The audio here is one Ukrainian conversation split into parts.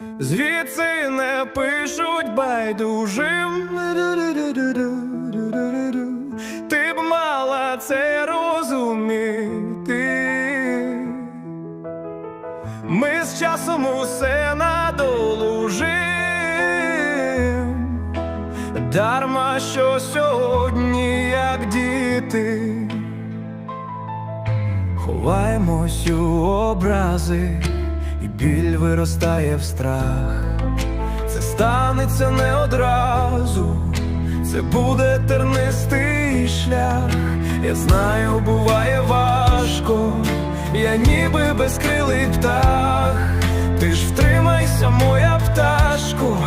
Звідси не пишуть байдужим. Ти б мала це розуміти. Ми з часом усе надолужим. Дарма що сьогодні, як діти, ховаємось у образи, і біль виростає в страх. Це станеться не одразу, це буде тернистий шлях. Я знаю, буває важко, я ніби безкрилий птах. Ти ж втримайся, моя пташко,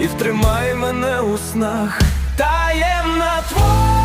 і втримай мене у снах. Таємна твоя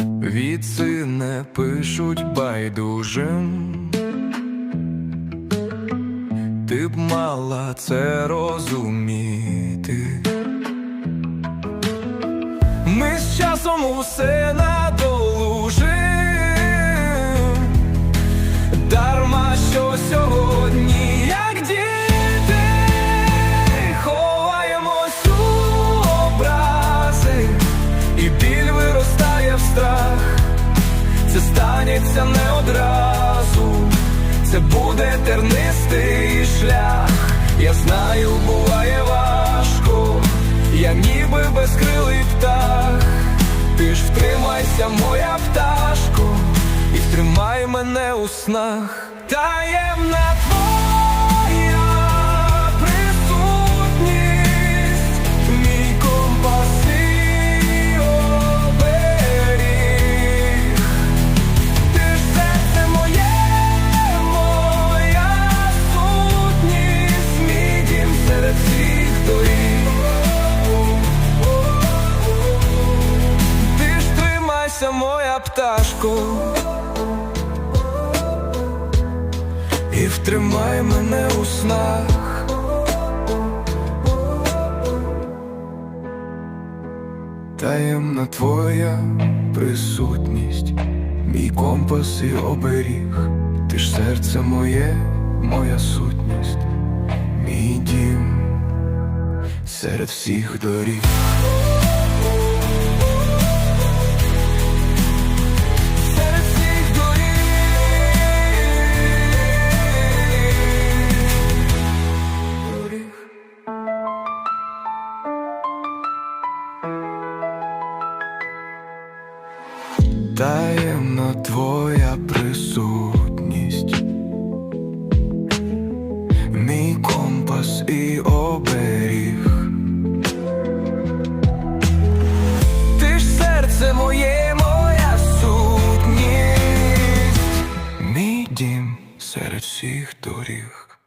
Віци не пишуть байдужим. Ти б мала це розуміти. Ми з часом усе надолужим. Тернистий шлях. Я знаю, буває важко, я ніби безкрилий птах. Ти ж втримайся, моя пташко, і втримай мене у снах. Таємна твоя моя пташко. І втримай мене у снах. Таємна твоя присутність, мій компас і оберіг, ти ж серце моє, моя сутність, мій дім серед всіх доріг. таємна твоя присутність, мій компас і оберіг. Ти ж серце моє, моя сутність, мій дім серед всіх доріг.